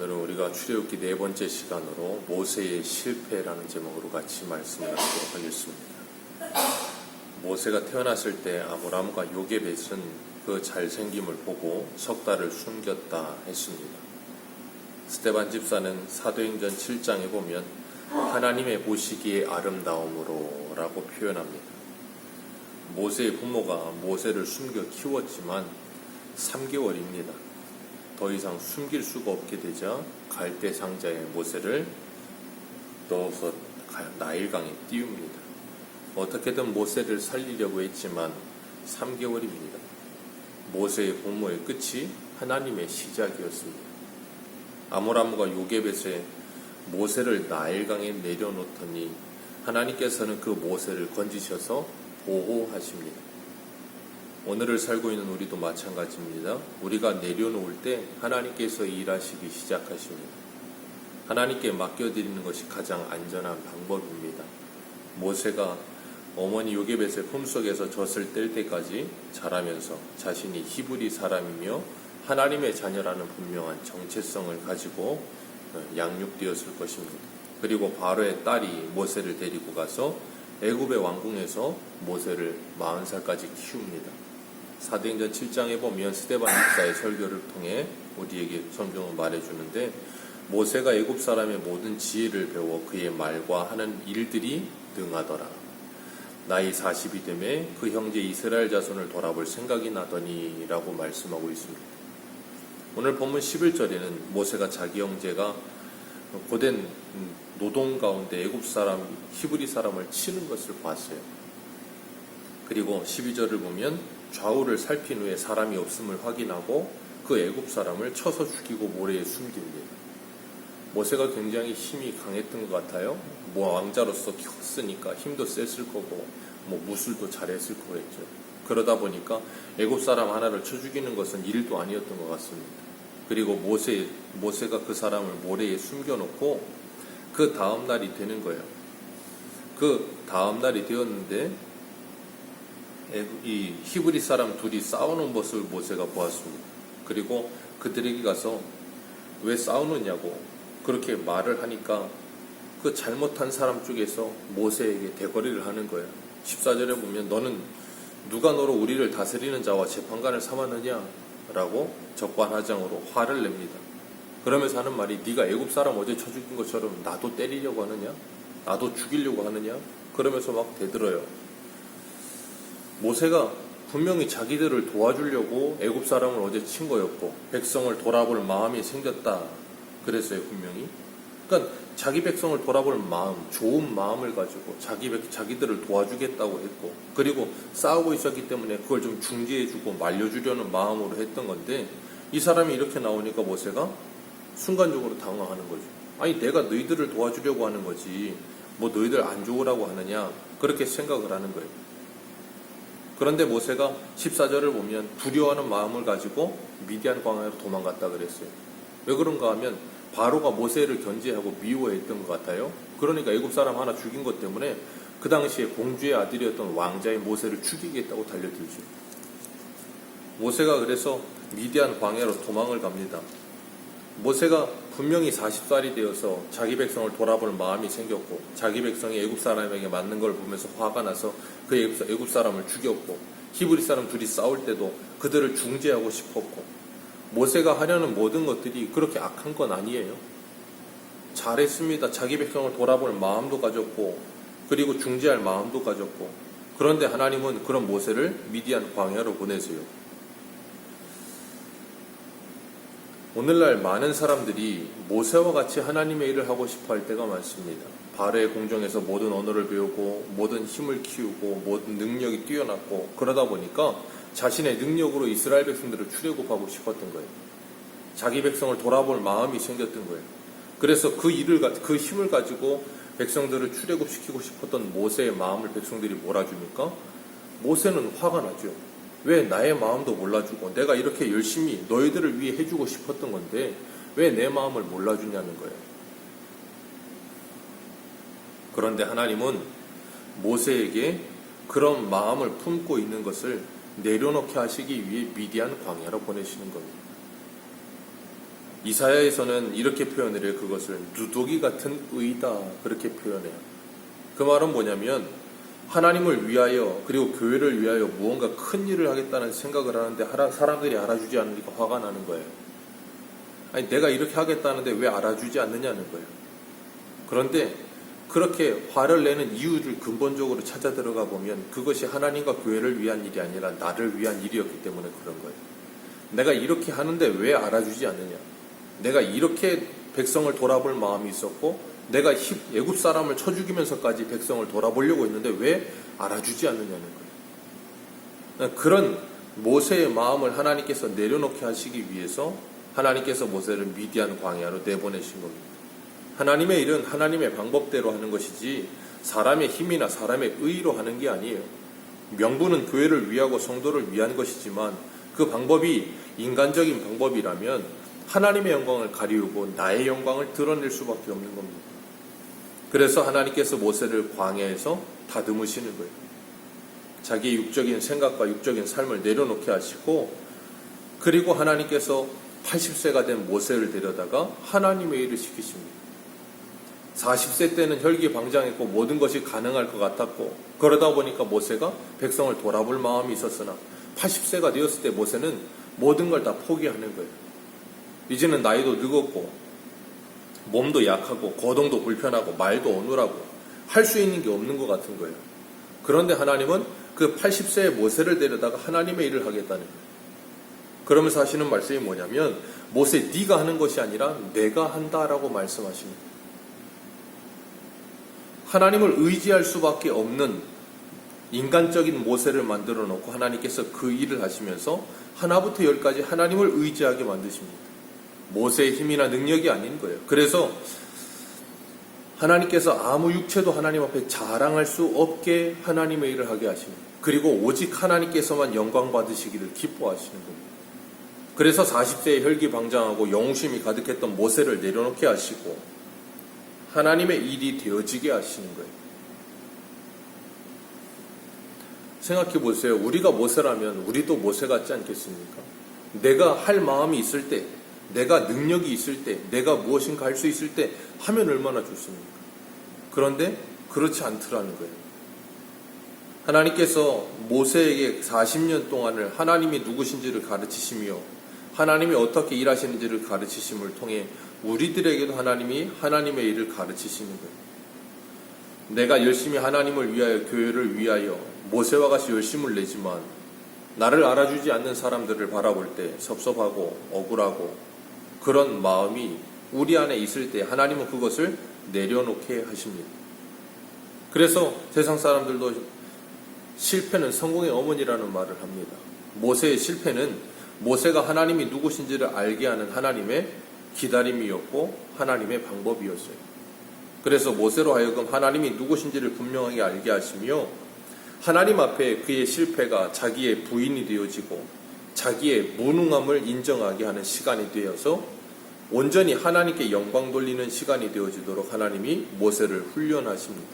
오늘은 우리가 출애굽기 네 번째 시간으로 모세의 실패라는 제목으로 같이 말씀을 하도록 하겠습니다. 모세가 태어났을 때 아브람과 요게벳은 그 잘생김을 보고 석 달을 숨겼다 했습니다. 스테반 집사는 사도행전 7장에 보면 하나님의 보시기에 아름다움으로 라고 표현합니다. 모세의 부모가 모세를 숨겨 키웠지만 3개월입니다. 더 이상 숨길 수가 없게 되자 갈대 상자의 모세를 넣어서 나일강에 띄웁니다. 어떻게든 모세를 살리려고 했지만 3개월입니다. 모세의 부모의 끝이 하나님의 시작이었습니다. 아모람과 요게벳에 모세를 나일강에 내려놓더니 하나님께서는 그 모세를 건지셔서 보호하십니다. 오늘을 살고 있는 우리도 마찬가지입니다. 우리가 내려놓을 때 하나님께서 일하시기 시작하십니다. 하나님께 맡겨드리는 것이 가장 안전한 방법입니다. 모세가 어머니 요게벳의 품속에서 젖을 뗄 때까지 자라면서 자신이 히브리 사람이며 하나님의 자녀라는 분명한 정체성을 가지고 양육되었을 것입니다. 그리고 바로의 딸이 모세를 데리고 가서 애굽의 왕궁에서 모세를 40살까지 키웁니다. 사도행전 7장에 보면 스테반 집사의 설교를 통해 우리에게 성경은 말해주는데 모세가 애굽 사람의 모든 지혜를 배워 그의 말과 하는 일들이 능하더라. 나이 40이 되매 그 형제 이스라엘 자손을 돌아볼 생각이 나더니라고 말씀하고 있습니다. 오늘 본문 11절에는 모세가 자기 형제가 고된 노동 가운데 애굽 사람, 히브리 사람을 치는 것을 봤어요. 그리고 12절을 보면 좌우를 살핀 후에 사람이 없음을 확인하고 그 애굽 사람을 쳐서 죽이고 모래에 숨깁니다. 모세가 굉장히 힘이 강했던 것 같아요. 뭐 왕자로서 컸으니까 힘도 셌을 거고 뭐 무술도 잘했을 거겠죠. 그러다 보니까 애굽 사람 하나를 쳐 죽이는 것은 일도 아니었던 것 같습니다. 그리고 모세 모세가 그 사람을 모래에 숨겨놓고 그 다음 날이 되는 거예요. 그 다음 날이 되었는데 이 히브리 사람 둘이 싸우는 모습을 모세가 보았습니다. 그리고 그들에게 가서 왜 싸우느냐고 그렇게 말을 하니까 그 잘못한 사람 쪽에서 모세에게 대거리를 하는 거예요. 14절에 보면 너는 누가 너로 우리를 다스리는 자와 재판관을 삼았느냐? 라고 적반하장으로 화를 냅니다. 그러면서 하는 말이 네가 애굽 사람 어제 쳐 죽인 것처럼 나도 때리려고 하느냐? 나도 죽이려고 하느냐? 그러면서 막 대들어요. 모세가 분명히 자기들을 도와주려고 애굽 사람을 어제 친 거였고 백성을 돌아볼 마음이 생겼다. 그랬어요 분명히. 그러니까 자기 백성을 돌아볼 마음, 좋은 마음을 가지고 자기 백, 자기들을 도와주겠다고 했고 그리고 싸우고 있었기 때문에 그걸 좀 중지해주고 말려주려는 마음으로 했던 건데 이 사람이 이렇게 나오니까 모세가 순간적으로 당황하는 거죠. 아니 내가 너희들을 도와주려고 하는 거지 뭐 너희들 안 좋으라고 하느냐 그렇게 생각을 하는 거예요. 그런데 모세가 14절을 보면 두려워하는 마음을 가지고 미디안 광야로 도망갔다 그랬어요. 왜 그런가 하면 바로가 모세를 견제하고 미워했던 것 같아요. 그러니까 애굽 사람 하나 죽인 것 때문에 그 당시에 공주의 아들이었던 왕자의 모세를 죽이겠다고 달려들죠. 모세가 그래서 미디안 광야로 도망을 갑니다. 모세가 분명히 40살이 되어서 자기 백성을 돌아볼 마음이 생겼고 자기 백성이 애굽 사람에게 맞는 걸 보면서 화가 나서 그 애굽 사람을 죽였고 히브리 사람 둘이 싸울 때도 그들을 중재하고 싶었고 모세가 하려는 모든 것들이 그렇게 악한 건 아니에요. 잘했습니다. 자기 백성을 돌아볼 마음도 가졌고 그리고 중재할 마음도 가졌고 그런데 하나님은 그런 모세를 미디안 광야로 보내세요. 오늘날 많은 사람들이 모세와 같이 하나님의 일을 하고 싶어 할 때가 많습니다. 바르의 공정에서 모든 언어를 배우고 모든 힘을 키우고 모든 능력이 뛰어났고 그러다 보니까 자신의 능력으로 이스라엘 백성들을 출애굽하고 싶었던 거예요. 자기 백성을 돌아볼 마음이 생겼던 거예요. 그래서 그 일을 그 힘을 가지고 백성들을 출애굽시키고 싶었던 모세의 마음을 백성들이 몰아주니까 모세는 화가 나죠. 왜 나의 마음도 몰라주고 내가 이렇게 열심히 너희들을 위해 해주고 싶었던 건데 왜 내 마음을 몰라주냐는 거예요. 그런데 하나님은 모세에게 그런 마음을 품고 있는 것을 내려놓게 하시기 위해 미디안 광야로 보내시는 겁니다. 이사야에서는 이렇게 표현을 해요. 그것을 누더기 같은 의다 그렇게 표현해요. 그 말은 뭐냐면 하나님을 위하여 그리고 교회를 위하여 무언가 큰 일을 하겠다는 생각을 하는데 사람들이 알아주지 않으니까 화가 나는 거예요. 아니 내가 이렇게 하겠다는데 왜 알아주지 않느냐는 거예요. 그런데 그렇게 화를 내는 이유를 근본적으로 찾아 들어가 보면 그것이 하나님과 교회를 위한 일이 아니라 나를 위한 일이었기 때문에 그런 거예요. 내가 이렇게 하는데 왜 알아주지 않느냐? 내가 이렇게 백성을 돌아볼 마음이 있었고 내가 힙- 애굽 사람을 쳐 죽이면서까지 백성을 돌아보려고 했는데 왜 알아주지 않느냐는 거예요. 그런 모세의 마음을 하나님께서 내려놓게 하시기 위해서 하나님께서 모세를 미디안 광야로 내보내신 겁니다. 하나님의 일은 하나님의 방법대로 하는 것이지 사람의 힘이나 사람의 의로 하는 게 아니에요. 명분은 교회를 위하고 성도를 위한 것이지만 그 방법이 인간적인 방법이라면 하나님의 영광을 가리우고 나의 영광을 드러낼 수밖에 없는 겁니다. 그래서 하나님께서 모세를 광야에서 다듬으시는 거예요. 자기의 육적인 생각과 육적인 삶을 내려놓게 하시고 그리고 하나님께서 80세가 된 모세를 데려다가 하나님의 일을 시키십니다. 40세 때는 혈기방장했고 모든 것이 가능할 것 같았고 그러다 보니까 모세가 백성을 돌아볼 마음이 있었으나 80세가 되었을 때 모세는 모든 걸 다 포기하는 거예요. 이제는 나이도 늙었고 몸도 약하고 거동도 불편하고 말도 어눌하고 할 수 있는 게 없는 것 같은 거예요. 그런데 하나님은 그 80세의 모세를 데려다가 하나님의 일을 하겠다는 거예요. 그러면서 하시는 말씀이 뭐냐면 모세 네가 하는 것이 아니라 내가 한다라고 말씀하십니다. 하나님을 의지할 수밖에 없는 인간적인 모세를 만들어 놓고 하나님께서 그 일을 하시면서 하나부터 열까지 하나님을 의지하게 만드십니다. 모세의 힘이나 능력이 아닌 거예요. 그래서 하나님께서 아무 육체도 하나님 앞에 자랑할 수 없게 하나님의 일을 하게 하십니다. 그리고 오직 하나님께서만 영광 받으시기를 기뻐하시는 겁니다. 그래서 40세에 혈기방장하고 영웅심이 가득했던 모세를 내려놓게 하시고 하나님의 일이 되어지게 하시는 거예요. 생각해 보세요. 우리가 모세라면 우리도 모세 같지 않겠습니까? 내가 할 마음이 있을 때, 내가 능력이 있을 때, 내가 무엇인가 할 수 있을 때 하면 얼마나 좋습니까? 그런데 그렇지 않더라는 거예요. 하나님께서 모세에게 40년 동안을 하나님이 누구신지를 가르치시며 하나님이 어떻게 일하시는지를 가르치심을 통해 우리들에게도 하나님이 하나님의 일을 가르치시는 거예요. 내가 열심히 하나님을 위하여 교회를 위하여 모세와 같이 열심을 내지만 나를 알아주지 않는 사람들을 바라볼 때 섭섭하고 억울하고 그런 마음이 우리 안에 있을 때 하나님은 그것을 내려놓게 하십니다. 그래서 세상 사람들도 실패는 성공의 어머니라는 말을 합니다. 모세의 실패는 모세가 하나님이 누구신지를 알게 하는 하나님의 기다림이었고 하나님의 방법이었어요. 그래서 모세로 하여금 하나님이 누구신지를 분명하게 알게 하시며 하나님 앞에 그의 실패가 자기의 부인이 되어지고 자기의 무능함을 인정하게 하는 시간이 되어서 온전히 하나님께 영광 돌리는 시간이 되어지도록 하나님이 모세를 훈련하십니다.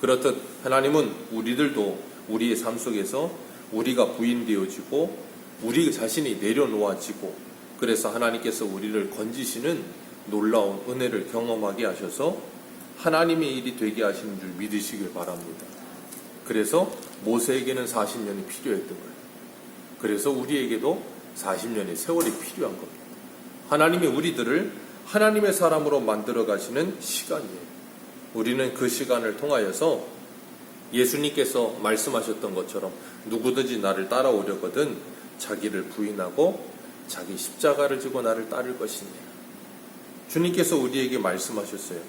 그렇듯 하나님은 우리들도 우리의 삶 속에서 우리가 부인되어지고 우리 자신이 내려놓아지고 그래서 하나님께서 우리를 건지시는 놀라운 은혜를 경험하게 하셔서 하나님의 일이 되게 하시는 줄 믿으시길 바랍니다. 그래서 모세에게는 40년이 필요했던 거예요. 그래서 우리에게도 40년의 세월이 필요한 겁니다. 하나님이 우리들을 하나님의 사람으로 만들어 가시는 시간이에요. 우리는 그 시간을 통하여서 예수님께서 말씀하셨던 것처럼 누구든지 나를 따라오려거든 자기를 부인하고 자기 십자가를 지고 나를 따를 것이니라. 주님께서 우리에게 말씀하셨어요.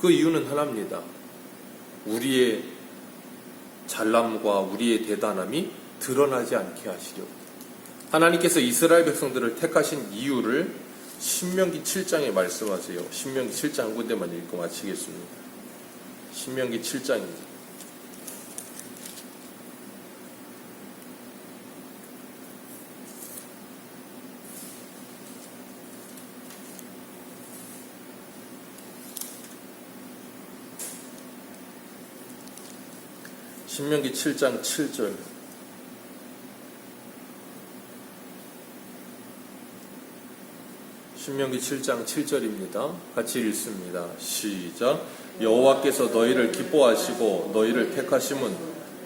그 이유는 하나입니다. 우리의 잘남과 우리의 대단함이 드러나지 않게 하시려고. 하나님께서 이스라엘 백성들을 택하신 이유를 신명기 7장에 말씀하세요. 신명기 7장 한 군데만 읽고 마치겠습니다. 신명기 7장입니다. 신명기 7장 7절 신명기 7장 7절입니다. 같이 읽습니다. 시작. 여호와께서 너희를 기뻐하시고 너희를 택하심은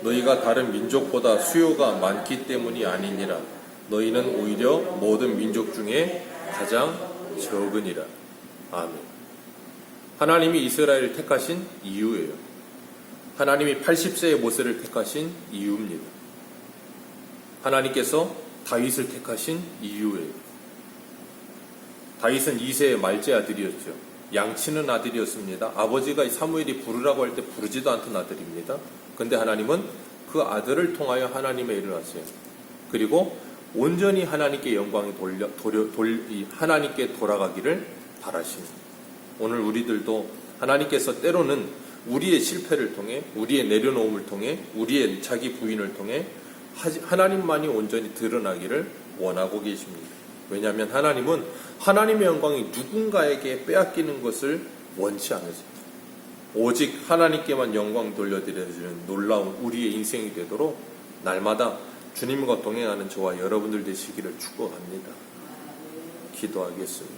너희가 다른 민족보다 수요가 많기 때문이 아니니라. 너희는 오히려 모든 민족 중에 가장 적으니라. 아멘. 하나님이 이스라엘을 택하신 이유예요. 하나님이 80세의 모세를 택하신 이유입니다. 하나님께서 다윗을 택하신 이유예요. 다윗은 2세의 말제 아들이었죠. 양치는 아들이었습니다. 아버지가 사무엘이 부르라고 할 때 부르지도 않던 아들입니다. 근데 하나님은 그 아들을 통하여 하나님의 일을 하세요. 그리고 온전히 하나님께 영광이 돌려, 돌려, 돌, 이 하나님께 돌아가기를 바라십니다. 오늘 우리들도 하나님께서 때로는 우리의 실패를 통해, 우리의 내려놓음을 통해, 우리의 자기 부인을 통해 하나님만이 온전히 드러나기를 원하고 계십니다. 왜냐하면 하나님은 하나님의 영광이 누군가에게 빼앗기는 것을 원치 않으십니다. 오직 하나님께만 영광 돌려드려주는 놀라운 우리의 인생이 되도록 날마다 주님과 동행하는 저와 여러분들 되시기를 축복합니다. 기도하겠습니다.